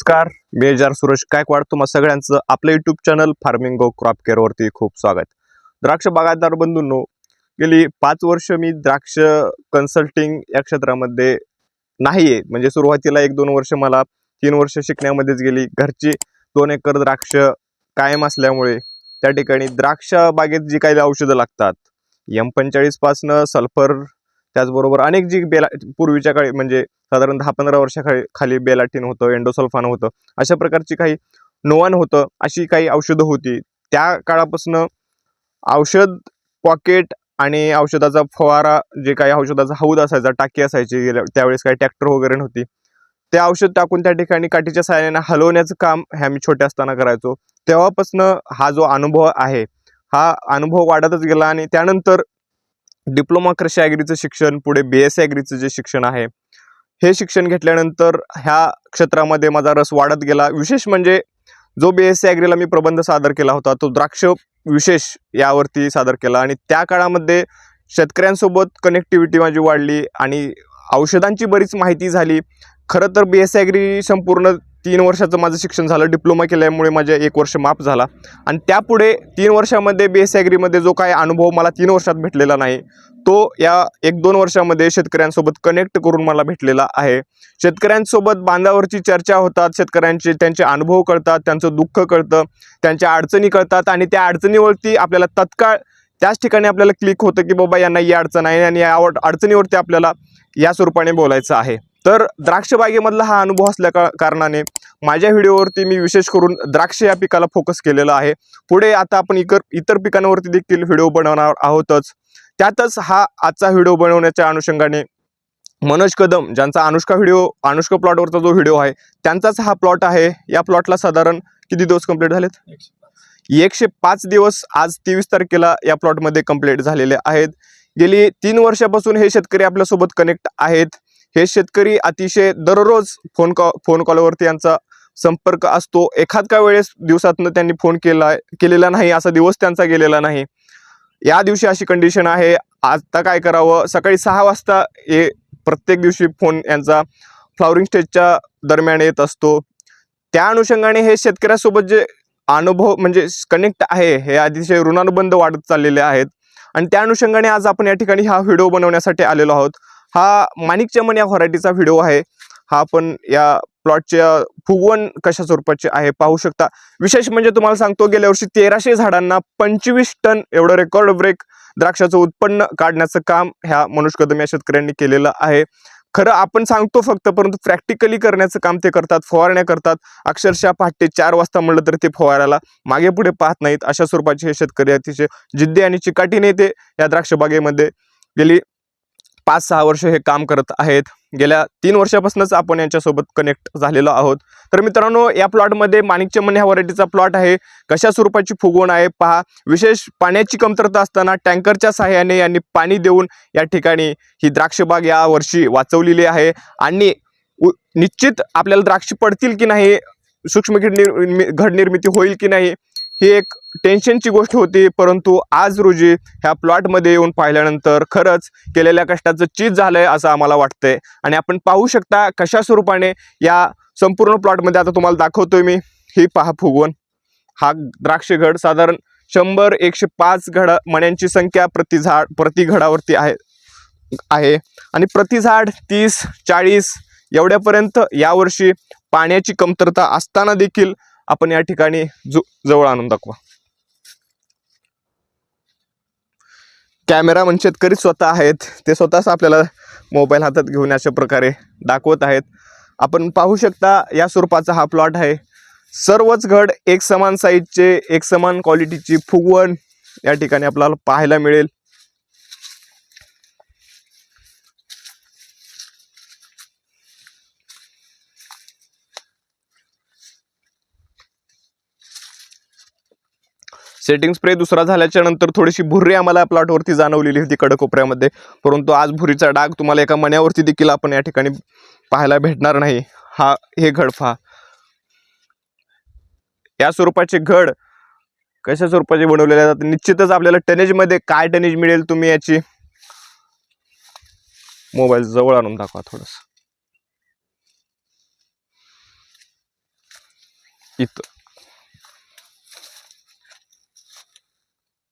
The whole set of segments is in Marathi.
नमस्कार मी जार सुरेश गायकवाड. तुम्हा सगळ्यांचं आपलं YouTube channel farming go crop केअरवरती खूप स्वागत. द्राक्ष बागायतदार बंधूंनो गेली पाच वर्ष मी द्राक्ष कन्सल्टिंग या क्षेत्रामध्ये नाही आहे म्हणजे सुरुवातीला एक दोन वर्ष मला तीन वर्ष शिकण्यामध्येच गेली. घरची दोन एकर द्राक्ष कायम असल्यामुळे त्या ठिकाणी द्राक्ष बागेत जी काही औषधं लागतात एम पंचेचाळीसपासनं सल्फर त्याचबरोबर अनेक जी बेला पूर्वीच्या काळी म्हणजे साधारण दहा पंधरा वर्षाखाली खाली बेलाटिन होतं एंडोसल्फान होतं. अशा प्रकारची काही नोवान होतं अशी काही औषधं होती. त्या काळापासून औषध पॉकेट आणि औषधाचा फवारा जे काही औषधाचा हौद असायचा टाकी असायची गेल्या त्यावेळेस काही ट्रॅक्टर वगैरे नव्हती. ते औषध टाकून त्या ठिकाणी काठीच्या सहाय्याने हलवण्याचं काम हे आम्ही छोटे असताना करायचो. तेव्हापासून हा जो अनुभव आहे हा अनुभव वाढतच गेला आणि त्यानंतर डिप्लोमा कृषी ॲग्रीचं शिक्षण पुढे बी एस ॲग्रीचं जे शिक्षण आहे हे शिक्षण घेतल्यानंतर ह्या क्षेत्रामध्ये माझा रस वाढत गेला. विशेष म्हणजे जो बी एस सी ॲग्रीला मी प्रबंध सादर केला होता तो द्राक्ष विशेष यावरती सादर केला. आणि त्या काळामध्ये शेतकऱ्यांसोबत कनेक्टिव्हिटी माझी वाढली आणि औषधांची बरीच माहिती झाली. खरं तर बी एस सी ॲग्री संपूर्ण तीन वर्षाचं माझं शिक्षण झालं डिप्लोमा केल्यामुळे माझ्या एक वर्ष माफ झाला. आणि त्यापुढे तीन वर्षामध्ये बी एस ॲग्रीमध्ये जो काय अनुभव मला तीन वर्षात भेटलेला नाही तो या एक दोन वर्षामध्ये शेतकऱ्यांसोबत कनेक्ट करून मला भेटलेला आहे. शेतकऱ्यांसोबत बांधावरची चर्चा होतात शेतकऱ्यांचे त्यांचे अनुभव कळतात त्यांचं दुःख कळतं त्यांच्या अडचणी कळतात आणि त्या अडचणीवरती आपल्याला तत्काळ त्याच ठिकाणी आपल्याला क्लिक होतं की बाबा यांना ही अडचण आहे आणि या आवड- अडचणीवरती आपल्याला या स्वरूपाने बोलायचं आहे. तर द्राक्ष बागेमधला हा अनुभव असल्या का कारणाने माझ्या व्हिडिओवरती मी विशेष करून द्राक्ष या पिकाला फोकस केलेला आहे. पुढे आता आपण इतर इतर पिकांवरती देखील व्हिडिओ बनवणार आहोतच. त्यातच हा आजचा व्हिडिओ बनवण्याच्या अनुषंगाने मनोज कदम ज्यांचा अनुष्का व्हिडिओ अनुष्का प्लॉटवरचा जो व्हिडिओ आहे त्यांचाच हा प्लॉट आहे. या प्लॉटला साधारण किती दिवस कंप्लीट झालेत? एकशे पाच दिवस आज तेवीस तारखेला या प्लॉटमध्ये कंप्लीट झालेले आहेत. गेली तीन वर्षापासून हे शेतकरी आपल्यासोबत कनेक्ट आहेत. हे शेतकरी अतिशय दररोज फोन कॉ फोन कॉलवरती यांचा संपर्क असतो. एखाद का वेळेस दिवसातनं त्यांनी फोन केला केलेला नाही असा दिवस त्यांचा गेलेला नाही. या दिवशी अशी कंडिशन आहे. आता काय करावं? सकाळी सहा वाजता हे प्रत्येक दिवशी फोन यांचा फ्लॉवरिंग स्टेजच्या दरम्यान येत असतो. त्या अनुषंगाने हे शेतकऱ्यासोबत जे अनुभव म्हणजे कनेक्ट आहे हे अतिशय ऋणानुबंध वाढत चाललेले आहेत. आणि त्या अनुषंगाने आज आपण या ठिकाणी हा व्हिडिओ बनवण्यासाठी आलेलो आहोत. हा माणिक चमन या व्हरायटीचा व्हिडिओ आहे. हा आपण या प्लॉटच्या फुगवण कशा स्वरूपाचे आहे पाहू शकता. विशेष म्हणजे तुम्हाला सांगतो गेल्या वर्षी तेराशे झाडांना पंचवीस टन एवढं रेकॉर्ड ब्रेक द्राक्षाचं उत्पन्न काढण्याचं काम ह्या मनुष कदम या शेतकऱ्यांनी केलेलं आहे. खरं आपण सांगतो फक्त परंतु प्रॅक्टिकली करण्याचं काम ते करतात फवारण्या करतात. अक्षरशः पहाटे चार वाजता म्हणलं तर ते फवारायला मागे पुढे पाहत नाहीत. अशा स्वरूपाचे हे शेतकरी अतिशय जिद्दी आणि चिकाटीने ते या द्राक्षबागेमध्ये गेली. पाच सहा वर्ष हे काम करत आहेत. गेल्या तीन वर्षापासूनच आपण यांच्यासोबत कनेक्ट झालेलो आहोत. तर मित्रांनो या प्लॉटमध्ये माणिकचमन ह्या व्हरायटीचा प्लॉट आहे. कशा स्वरूपाची फुगवण आहे पहा. विशेष पाण्याची कमतरता असताना टँकरच्या सहाय्याने यांनी पाणी देऊन या ठिकाणी ही द्राक्षबाग या वर्षी वाचवलेली आहे. आणि उ- निश्चित आपल्याला द्राक्ष पडतील की नाही? सूक्ष्म कीड निर्मि- घड निर्मिती होईल की नाही? ही एक टेन्शनची गोष्ट होती परंतु आज रोजी ह्या प्लॉटमध्ये येऊन पाहिल्यानंतर खरंच केलेल्या कष्टाचं चीज झालंय असं आम्हाला वाटतंय. आणि आपण पाहू शकता कशा स्वरूपाने या संपूर्ण प्लॉटमध्ये आता तुम्हाला दाखवतोय मी. ही पहा फुगवण. हा द्राक्ष घड. साधारण शंभर एकशे पाच घड मण्यांची संख्या प्रति झाड प्रति घडावरती आहे आहे. आणि प्रति झाड तीस चाळीस एवढ्यापर्यंत यावर्षी पाण्याची कमतरता असताना देखील आपण या ठिकाणी जु जवळ आणून दाखवा. कॅमेरा शेतकरी स्वतः आहेत. ते स्वतःच आपल्याला मोबाईल हातात घेऊन अशा प्रकारे दाखवत आहेत. आपण पाहू शकता या स्वरूपाचा हा प्लॉट आहे. सर्वच घड एक समान साईजचे एक समान क्वालिटीची फुगवण या ठिकाणी आपल्याला पाहायला मिळेल. सेटिंग स्प्रे दुसरा झाल्याच्यानंतर थोडीशी भुर्री आम्हाला प्लॉटवरती जाणवलेली होती कडकोपऱ्यामध्ये. परंतु आज भुरीचा डाग तुम्हाला एका मण्यावरती देखील आपण या ठिकाणी पाहायला भेटणार नाही. हा हे घड पहा. या स्वरूपाचे घड कशा स्वरूपाचे बनवलेले जातात? निश्चितच आपल्याला टनेजमध्ये काय टनेज मिळेल तुम्ही याची मोबाईल जवळ आणून दाखवा थोडस. इथं.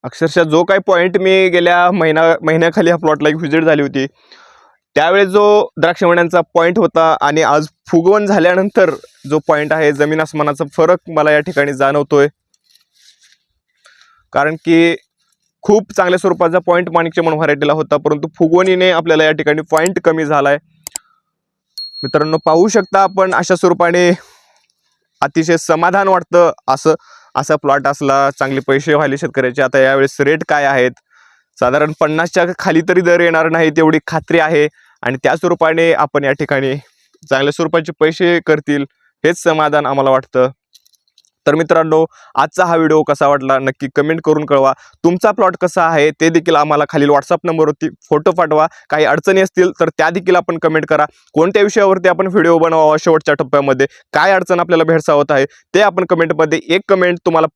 अक्षरशः जो काही पॉईंट मी गेल्या महिना महिन्याखाली ह्या प्लॉटला एक व्हिजिट झाली होती त्यावेळेस जो द्राक्षमण्यांचा पॉईंट होता आणि आज फुगवण झाल्यानंतर जो पॉईंट आहे जमीन आसमानाचा फरक मला या ठिकाणी जाणवतोय. कारण की खूप चांगल्या स्वरूपाचा पॉईंट माणिकच्या म्हणून व्हरायटीला होता परंतु फुगवणीने आपल्याला या ठिकाणी पॉईंट कमी झालाय. मित्रांनो पाहू शकता आपण अशा स्वरूपाने अतिशय समाधान वाटतं असं असा प्लॉट असला चांगले पैसे व्हायले शेतकऱ्याचे आता यावेळेस रेट काय आहेत? साधारण पन्नासच्या खाली तरी दर येणार नाही तेवढी खात्री आहे. आणि त्या स्वरूपाने आपण या ठिकाणी चांगल्या स्वरूपाचे पैसे करतील हेच समाधान आम्हाला वाटतं. तर मित्रांनो आजचा हा व्हिडिओ कसा वाटला नक्की कमेंट करून कळवा. तुमचा प्लॉट कसा आहे ते देखील आम्हाला खालील व्हॉट्सअप नंबरवरती फोटो पाठवा. काही अडचणी असतील तर त्या देखील आपण कमेंट करा. कोणत्या विषयावरती आपण व्हिडिओ बनवावा शेवटच्या टप्प्यामध्ये काय अडचण आपल्याला भेडसावत आहे ते आपण कमेंटमध्ये एक कमेंट तुम्हाला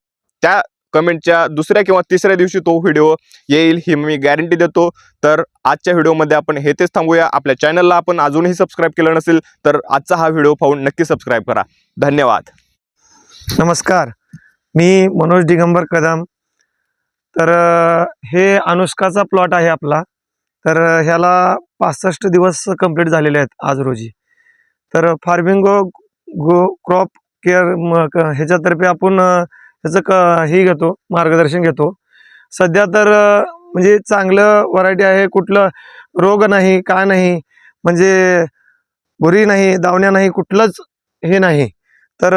त्या कमेंटच्या दुसऱ्या किंवा तिसऱ्या दिवशी तो व्हिडिओ येईल ही मी गॅरंटी देतो. तर आजच्या व्हिडिओमध्ये आपण हे तेच थांबूया. आपल्या चॅनलला आपण अजूनही सबस्क्राईब केलं नसेल तर आजचा हा व्हिडिओ पाहून नक्की सबस्क्राईब करा. धन्यवाद. नमस्कार. मी मनोज दिगंबर कदम. तर हे अनुष्काचा प्लॉट आहे आपला. तर ह्याला पासष्ट दिवस कंप्लीट झालेले आहेत आज रोजी. तर फार्मिंग गो क्रॉप केअर मग ह्याच्यातर्फे आपण ह्याचं क हे घेतो मार्गदर्शन घेतो. सध्या तर म्हणजे चांगलं व्हरायटी आहे. कुठलं रोग नाही काय नाही म्हणजे भुरी नाही दावण्या नाही कुठलंच हे नाही. तर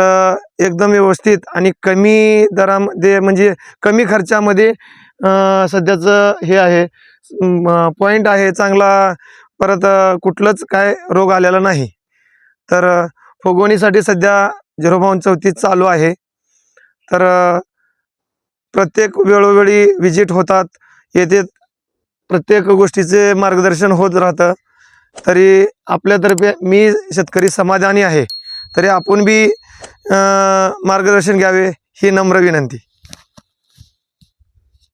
एकदम व्यवस्थित आणि कमी दरामध्ये म्हणजे कमी खर्चामध्ये सध्याचं हे आहे. पॉईंट आहे चांगला परत कुठलंच काय रोग आलेला नाही. तर फुगवणीसाठी सध्या झिरो चौथी चौतीस चालू आहे. तर प्रत्येक वेळोवेळी विजिट होतात. येथे प्रत्येक गोष्टीचे मार्गदर्शन होत राहतं. तरी आपल्यातर्फे मी शेतकरी समाधानी आहे. तरी आपण बी मार्गदर्शन घ्यावे ही नम्र विनंती.